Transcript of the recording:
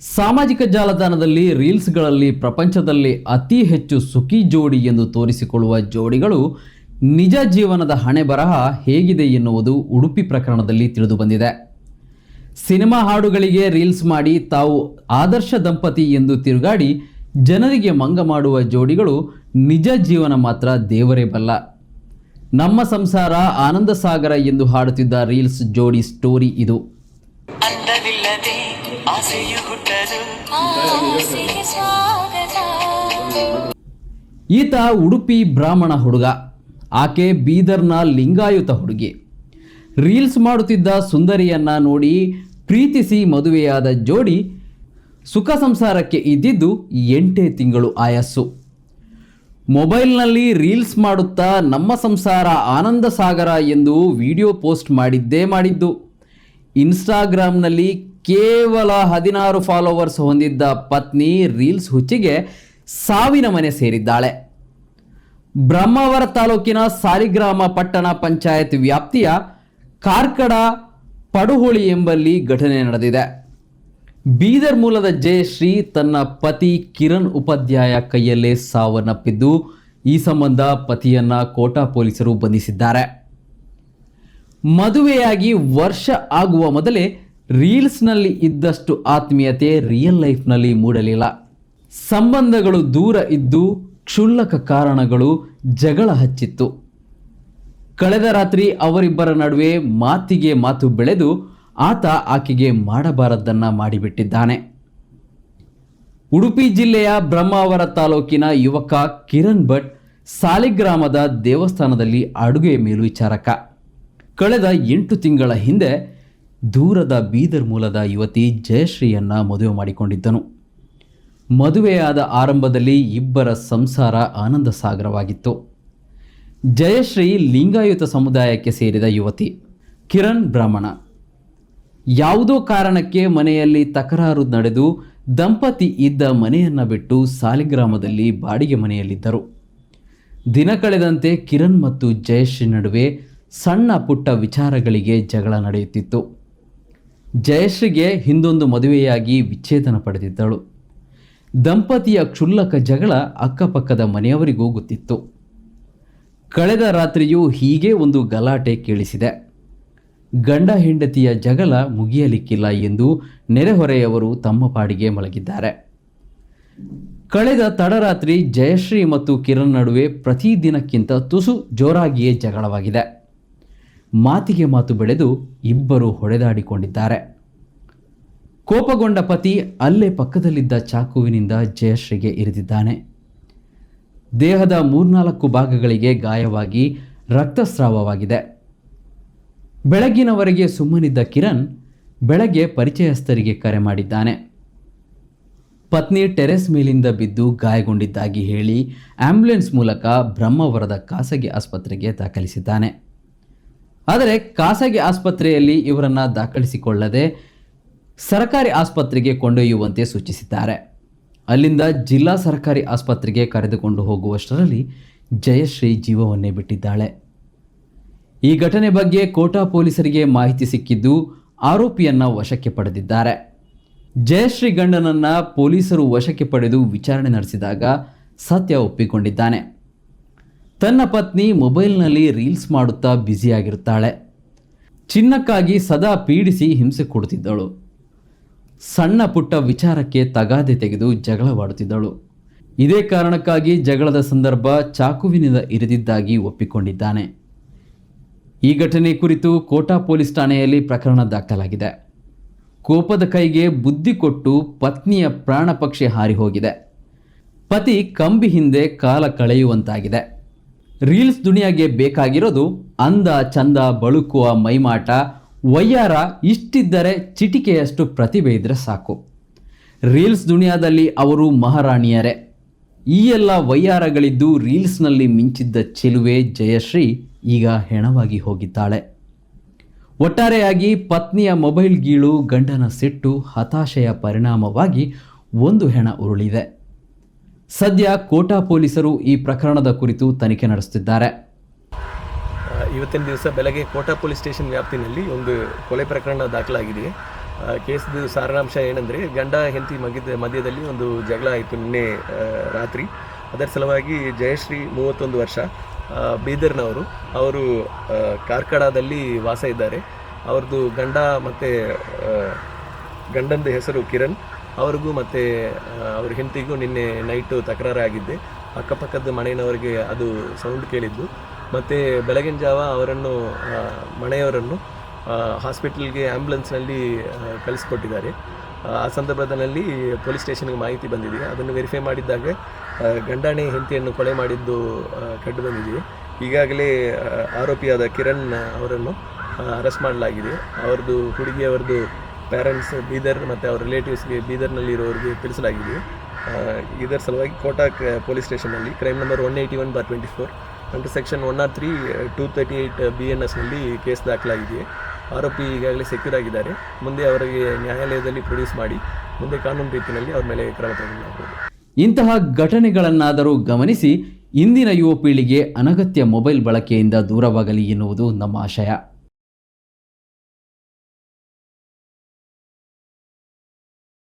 ಸಾಮಾಜಿಕ ಜಾಲತಾಣದಲ್ಲಿ ರೀಲ್ಸ್ಗಳಲ್ಲಿ ಪ್ರಪಂಚದಲ್ಲಿ ಅತಿ ಹೆಚ್ಚು ಸುಖಿ ಜೋಡಿ ಎಂದು ತೋರಿಸಿಕೊಳ್ಳುವ ಜೋಡಿಗಳು ನಿಜ ಜೀವನದ ಹಣೆ ಬರಹ ಹೇಗಿದೆ ಎನ್ನುವುದು ಉಡುಪಿ ಪ್ರಕರಣದಲ್ಲಿ ತಿಳಿದುಬಂದಿದೆ ಸಿನಿಮಾ ಹಾಡುಗಳಿಗೆ ರೀಲ್ಸ್ ಮಾಡಿ ತಾವು ಆದರ್ಶ ದಂಪತಿ ಎಂದು ತಿರುಗಾಡಿ ಜನರಿಗೆ ಮಂಗ ಮಾಡುವ ಜೋಡಿಗಳು ನಿಜ ಜೀವನ ಮಾತ್ರ ದೇವರೇ ಬಲ್ಲ. ನಮ್ಮ ಸಂಸಾರ ಆನಂದ ಸಾಗರ ಎಂದು ಹಾಡುತ್ತಿದ್ದ ರೀಲ್ಸ್ ಜೋಡಿ ಸ್ಟೋರಿ ಇದು. ಈತ ಉಡುಪಿ ಬ್ರಾಹ್ಮಣ ಹುಡುಗ. ಆಕೆ ಬೀದರ್ನ ಲಿಂಗಾಯುತ ಹುಡುಗಿ. ರೀಲ್ಸ್ ಮಾಡುತ್ತಿದ್ದ ಸುಂದರಿಯನ್ನ ನೋಡಿ ಪ್ರೀತಿಸಿ ಮದುವೆಯಾದ ಜೋಡಿ ಸುಖ ಸಂಸಾರಕ್ಕೆ ಇದ್ದಿದ್ದು ಎಂಟೇ ತಿಂಗಳು ಆಯಸ್ಸು. ಮೊಬೈಲ್ನಲ್ಲಿ ರೀಲ್ಸ್ ಮಾಡುತ್ತಾ ನಮ್ಮ ಸಂಸಾರ ಆನಂದ ಸಾಗರ ಎಂದು ವಿಡಿಯೋ ಪೋಸ್ಟ್ ಮಾಡಿದ್ದೇ ಮಾಡಿದ್ದು. ಇನ್ಸ್ಟಾಗ್ರಾಮ್ನಲ್ಲಿ ಕೇವಲ ಹದಿನಾರು ಫಾಲೋವರ್ಸ್ ಹೊಂದಿದ್ದ ಪತ್ನಿ ರೀಲ್ಸ್ ಹುಚ್ಚಿಗೆ ಸಾವಿನ ಮನೆ ಸೇರಿದ್ದಾಳೆ. ಬ್ರಹ್ಮಾವರ ತಾಲೂಕಿನ ಸಾಲಿಗ್ರಾಮ ಪಟ್ಟಣ ಪಂಚಾಯತ್ ವ್ಯಾಪ್ತಿಯ ಕಾರ್ಕಡ ಪಡುಹೋಳಿ ಎಂಬಲ್ಲಿ ಘಟನೆ ನಡೆದಿದೆ. ಬೀದರ್ ಮೂಲದ ಜಯಶ್ರೀ ತನ್ನ ಪತಿ ಕಿರಣ್ ಉಪಾಧ್ಯಾಯ ಕೈಯಲ್ಲೇ ಸಾವನ್ನಪ್ಪಿದ್ದು, ಈ ಸಂಬಂಧ ಪತಿಯನ್ನ ಕೋಟಾ ಪೊಲೀಸರು ಬಂಧಿಸಿದ್ದಾರೆ. ಮದುವೆಯಾಗಿ ವರ್ಷ ಆಗುವ ಮೊದಲೇ ರೀಲ್ಸ್ನಲ್ಲಿ ಇದ್ದಷ್ಟು ಆತ್ಮೀಯತೆ ರಿಯಲ್ ಲೈಫ್ನಲ್ಲಿ ಮೂಡಲಿಲ್ಲ. ಸಂಬಂಧಗಳು ದೂರ ಇದ್ದು ಕ್ಷುಲ್ಲಕ ಕಾರಣಗಳು ಜಗಳ ಹಚ್ಚಿತ್ತು. ಕಳೆದ ರಾತ್ರಿ ಅವರಿಬ್ಬರ ನಡುವೆ ಮಾತಿಗೆ ಮಾತು ಬೆಳೆದು ಆತ ಆಕೆಗೆ ಮಾಡಬಾರದ್ದನ್ನ ಮಾಡಿಬಿಟ್ಟಿದ್ದಾನೆ. ಉಡುಪಿ ಜಿಲ್ಲೆಯ ಬ್ರಹ್ಮಾವರ ತಾಲೂಕಿನ ಯುವಕ ಕಿರಣ್ ಭಟ್ ಸಾಲಿಗ್ರಾಮದ ದೇವಸ್ಥಾನದಲ್ಲಿ ಅಡುಗೆ ಮೇಲ್ವಿಚಾರಕ. ಕಳೆದ ಎಂಟು ತಿಂಗಳ ಹಿಂದೆ ದೂರದ ಬೀದರ್ ಮೂಲದ ಯುವತಿ ಜಯಶ್ರೀಯನ್ನ ಮದುವೆ ಮಾಡಿಕೊಂಡಿದ್ದನು. ಮದುವೆಯಾದ ಆರಂಭದಲ್ಲಿ ಇಬ್ಬರ ಸಂಸಾರ ಆನಂದ ಸಾಗರವಾಗಿತ್ತು ಜಯಶ್ರೀ ಲಿಂಗಾಯುತ ಸಮುದಾಯಕ್ಕೆ ಸೇರಿದ ಯುವತಿ ಕಿರಣ್ ಬ್ರಾಹ್ಮಣ. ಯಾವುದೋ ಕಾರಣಕ್ಕೆ ಮನೆಯಲ್ಲಿ ತಕರಾರು ನಡೆದು ದಂಪತಿ ಇದ್ದ ಮನೆಯನ್ನು ಬಿಟ್ಟು ಸಾಲಿಗ್ರಾಮದಲ್ಲಿ ಬಾಡಿಗೆ ಮನೆಯಲ್ಲಿದ್ದರು. ದಿನ ಕಳೆದಂತೆ ಕಿರಣ್ ಮತ್ತು ಜಯಶ್ರೀ ನಡುವೆ ಸಣ್ಣ ಪುಟ್ಟ ವಿಚಾರಗಳಿಗೆ ಜಗಳ ನಡೆಯುತ್ತಿತ್ತು. ಜಯಶ್ರೀಗೆ ಹಿಂದೊಂದು ಮದುವೆಯಾಗಿ ವಿಚ್ಛೇದನ ಪಡೆದಿದ್ದಳು. ದಂಪತಿಯ ಕ್ಷುಲ್ಲಕ ಜಗಳ ಅಕ್ಕಪಕ್ಕದ ಮನೆಯವರಿಗೂ ಗೊತ್ತಿತ್ತು. ಕಳೆದ ರಾತ್ರಿಯೂ ಹೀಗೆ ಒಂದು ಗಲಾಟೆ ಕೇಳಿಸಿದೆ. ಗಂಡ ಹೆಂಡತಿಯ ಜಗಳ ಮುಗಿಯಲಿಕ್ಕಿಲ್ಲ ಎಂದು ನೆರೆಹೊರೆಯವರು ತಮ್ಮ ಪಾಡಿಗೆ ಮಲಗಿದ್ದಾರೆ. ಕಳೆದ ತಡರಾತ್ರಿ ಜಯಶ್ರೀ ಮತ್ತು ಕಿರಣ್ ನಡುವೆ ಪ್ರತಿದಿನಕ್ಕಿಂತ ತುಸು ಜೋರಾಗಿಯೇ ಜಗಳವಾಗಿದೆ. ಮಾತಿಗೆ ಮಾತು ಬೆಳೆದು ಇಬ್ಬರು ಹೊಡೆದಾಡಿಕೊಂಡಿದ್ದಾರೆ. ಕೋಪಗೊಂಡ ಪತಿ ಅಲ್ಲೇ ಪಕ್ಕದಲ್ಲಿದ್ದ ಚಾಕುವಿನಿಂದ ಜಯಶ್ರೀಗೆ ಇರಿದಿದ್ದಾನೆ. ದೇಹದ ಮೂರ್ನಾಲ್ಕು ಭಾಗಗಳಿಗೆ ಗಾಯವಾಗಿ ರಕ್ತಸ್ರಾವವಾಗಿದೆ. ಬೆಳಗಿನವರೆಗೆ ಸುಮ್ಮನಿದ್ದ ಕಿರಣ್ ಬೆಳಗ್ಗೆ ಪರಿಚಯಸ್ಥರಿಗೆ ಕರೆ ಮಾಡಿದ್ದಾನೆ. ಪತ್ನಿ ಟೆರೆಸ್ ಮೇಲಿಂದ ಬಿದ್ದು ಗಾಯಗೊಂಡಿದ್ದಾಗಿ ಹೇಳಿ ಆಂಬ್ಯುಲೆನ್ಸ್ ಮೂಲಕ ಬ್ರಹ್ಮವರದ ಖಾಸಗಿ ಆಸ್ಪತ್ರೆಗೆ ದಾಖಲಿಸಿದ್ದಾನೆ. ಆದರೆ ಖಾಸಗಿ ಆಸ್ಪತ್ರೆಯಲ್ಲಿ ಇವರನ್ನು ದಾಖಲಿಸಿಕೊಳ್ಳದೆ ಸರ್ಕಾರಿ ಆಸ್ಪತ್ರೆಗೆ ಕೊಂಡೊಯ್ಯುವಂತೆ ಸೂಚಿಸಿದ್ದಾರೆ. ಅಲ್ಲಿಂದ ಜಿಲ್ಲಾ ಸರ್ಕಾರಿ ಆಸ್ಪತ್ರೆಗೆ ಕರೆದುಕೊಂಡು ಹೋಗುವಷ್ಟರಲ್ಲಿ ಜಯಶ್ರೀ ಜೀವವನ್ನೇ ಬಿಟ್ಟಿದ್ದಾಳೆ. ಈ ಘಟನೆ ಬಗ್ಗೆ ಕೋಟಾ ಪೊಲೀಸರಿಗೆ ಮಾಹಿತಿ ಸಿಕ್ಕಿದ್ದು ಆರೋಪಿಯನ್ನ ವಶಕ್ಕೆ ಪಡೆದಿದ್ದಾರೆ. ಜಯಶ್ರೀ ಗಂಡನನ್ನ ಪೊಲೀಸರು ವಶಕ್ಕೆ ಪಡೆದು ವಿಚಾರಣೆ ನಡೆಸಿದಾಗ ಸತ್ಯ ಒಪ್ಪಿಕೊಂಡಿದ್ದಾನೆ. ತನ್ನ ಪತ್ನಿ ಮೊಬೈಲ್ನಲ್ಲಿ ರೀಲ್ಸ್ ಮಾಡುತ್ತಾ ಬ್ಯುಸಿಯಾಗಿರುತ್ತಾಳೆ ಚಿನ್ನಕ್ಕಾಗಿ ಸದಾ ಪೀಡಿಸಿ ಹಿಂಸೆ ಕೊಡುತ್ತಿದ್ದಳು. ಸಣ್ಣ ಪುಟ್ಟ ವಿಚಾರಕ್ಕೆ ತಗಾದೆ ತೆಗೆದು ಜಗಳವಾಡುತ್ತಿದ್ದಳು. ಇದೇ ಕಾರಣಕ್ಕಾಗಿ ಜಗಳದ ಸಂದರ್ಭ ಚಾಕುವಿನಿಂದ ಇರಿದಿದ್ದಾಗಿ ಒಪ್ಪಿಕೊಂಡಿದ್ದಾನೆ. ಈ ಘಟನೆ ಕುರಿತು ಕೋಟಾ ಪೊಲೀಸ್ ಠಾಣೆಯಲ್ಲಿ ಪ್ರಕರಣ ದಾಖಲಾಗಿದೆ. ಕೋಪದ ಕೈಗೆ ಬುದ್ಧಿ ಕೊಟ್ಟು ಪತ್ನಿಯ ಪ್ರಾಣ ಪಕ್ಷಿ ಹಾರಿ ಹೋಗಿದೆ. ಪತಿ ಕಂಬಿ ಹಿಂದೆ ಕಾಲ ಕಳೆಯುವಂತಾಗಿದೆ. ರೀಲ್ಸ್ ದುನಿಯಾಗೆ ಬೇಕಾಗಿರೋದು ಅಂದ ಚಂದ ಬಳುಕುವ ಮೈಮಾಟ, ವಯ್ಯಾರ ಇಷ್ಟಿದ್ದರೆ ಚಿಟಿಕೆಯಷ್ಟು ಪ್ರತಿಭೆ ಇದ್ದರೆ ಸಾಕು. ರೀಲ್ಸ್ ದುನಿಯಾದಲ್ಲಿ ಅವರು ಮಹಾರಾಣಿಯರೇ. ಈ ಎಲ್ಲ ವಯ್ಯಾರಗಳಿದ್ದು ರೀಲ್ಸ್ನಲ್ಲಿ ಮಿಂಚಿದ್ದ ಚೆಲುವೆ ಜಯಶ್ರೀ ಈಗ ಹೆಣವಾಗಿ ಹೋಗಿದ್ದಾಳೆ. ಒಟ್ಟಾರೆಯಾಗಿ ಪತ್ನಿಯ ಮೊಬೈಲ್ ಗೀಳು ಗಂಡನ ಸಿಟ್ಟು ಹತಾಶೆಯ ಪರಿಣಾಮವಾಗಿ ಒಂದು ಹೆಣ ಉರುಳಿದೆ. ಸದ್ಯ ಕೋಟಾ ಪೊಲೀಸರು ಈ ಪ್ರಕರಣದ ಕುರಿತು ತನಿಖೆ ನಡೆಸುತ್ತಿದ್ದಾರೆ. ಇವತ್ತಿನ ದಿವಸ ಬೆಳಗ್ಗೆ ಕೋಟಾ ಪೊಲೀಸ್ ಸ್ಟೇಷನ್ ವ್ಯಾಪ್ತಿನಲ್ಲಿ ಒಂದು ಕೊಲೆ ಪ್ರಕರಣ ದಾಖಲಾಗಿದೆ. ಕೇಸದ ಸಾರಾಂಶ ಏನಂದರೆ, ಗಂಡ ಹೆಂಡತಿ ಮಗಿದ ಮಧ್ಯದಲ್ಲಿ ಒಂದು ಜಗಳ ಆಯಿತು ನಿನ್ನೆ ರಾತ್ರಿ. ಅದರ ಸಲುವಾಗಿ ಜಯಶ್ರೀ ಮೂವತ್ತೊಂದು ವರ್ಷ ಬೀದರ್ನವರು. ಅವರು ಕಾರ್ಕಡಾದಲ್ಲಿ ವಾಸ ಇದ್ದಾರೆ. ಅವ್ರದ್ದು ಗಂಡ ಮತ್ತು ಗಂಡಂದು ಹೆಸರು ಕಿರಣ್. ಅವ್ರಿಗೂ ಮತ್ತು ಅವ್ರ ಹೆಂಡತಿಗೂ ನಿನ್ನೆ ನೈಟು ತಕರಾರಾಗಿದ್ದೆ. ಅಕ್ಕಪಕ್ಕದ ಮನೆಯವರಿಗೆ ಅದು ಸೌಂಡ್ ಕೇಳಿದ್ದು. ಮತ್ತು ಬೆಳಗಿನ ಜಾವ ಅವರನ್ನು ಮನೆಯವರನ್ನು ಹಾಸ್ಪಿಟಲ್ಗೆ ಆ್ಯಂಬುಲೆನ್ಸ್ನಲ್ಲಿ ಕಳಿಸ್ಕೊಟ್ಟಿದ್ದಾರೆ. ಆ, ಸಂದರ್ಭದಲ್ಲಿ ಪೊಲೀಸ್ ಸ್ಟೇಷನ್ಗೆ ಮಾಹಿತಿ ಬಂದಿದೆ. ಅದನ್ನು ವೆರಿಫೈ ಮಾಡಿದ್ದಾಗ ಗಂಡಾಣೆ ಹೆಂಡತಿಯನ್ನು ಕೊಲೆ ಮಾಡಿದ್ದು ಕಂಡು ಬಂದಿದೆ. ಈಗಾಗಲೇ ಆರೋಪಿಯಾದ ಕಿರಣ್ ಅವರನ್ನು ಅರೆಸ್ಟ್ ಮಾಡಲಾಗಿದೆ. ಅವ್ರದ್ದು ಹುಡುಗಿಯವರದ್ದು ಪ್ಯಾರೆಂಟ್ಸ್ ಬೀದರ್ ಮತ್ತು ಅವ್ರ ರಿಲೇಟಿವ್ಸ್ಗೆ ಬೀದರ್ನಲ್ಲಿರೋರಿಗೆ ತಿಳಿಸಲಾಗಿದೆ. ಇದರ ಸಲುವಾಗಿ ಕೋಟಾಕ್ police ಸ್ಟೇಷನಲ್ಲಿ crime number one eighty one bar twenty four under section one R three two thirty eight B N ಎಸ್ನಲ್ಲಿ case ದಾಖಲಾಗಿದೆ. ಆರೋಪಿ ಈಗಾಗಲೇ ಸೆಕ್ಯೂರ್ ಆಗಿದ್ದಾರೆ. ಮುಂದೆ ಅವರಿಗೆ ನ್ಯಾಯಾಲಯದಲ್ಲಿ ಪ್ರೊಡ್ಯೂಸ್ ಮಾಡಿ, ಮುಂದೆ ಕಾನೂನು ರೀತಿಯಲ್ಲಿ ಅವರ ಮೇಲೆ ಕ್ರಮ ತೆಗೆದುಕೊಳ್ಳಬಹುದು. ಇಂತಹ ಘಟನೆಗಳನ್ನಾದರೂ ಗಮನಿಸಿ, ಇಂದಿನ ಯುವ ಪೀಳಿಗೆ ಅನಗತ್ಯ ಮೊಬೈಲ್ ಬಳಕೆಯಿಂದ ದೂರವಾಗಲಿ ಎನ್ನುವುದು ನಮ್ಮ ಆಶಯ.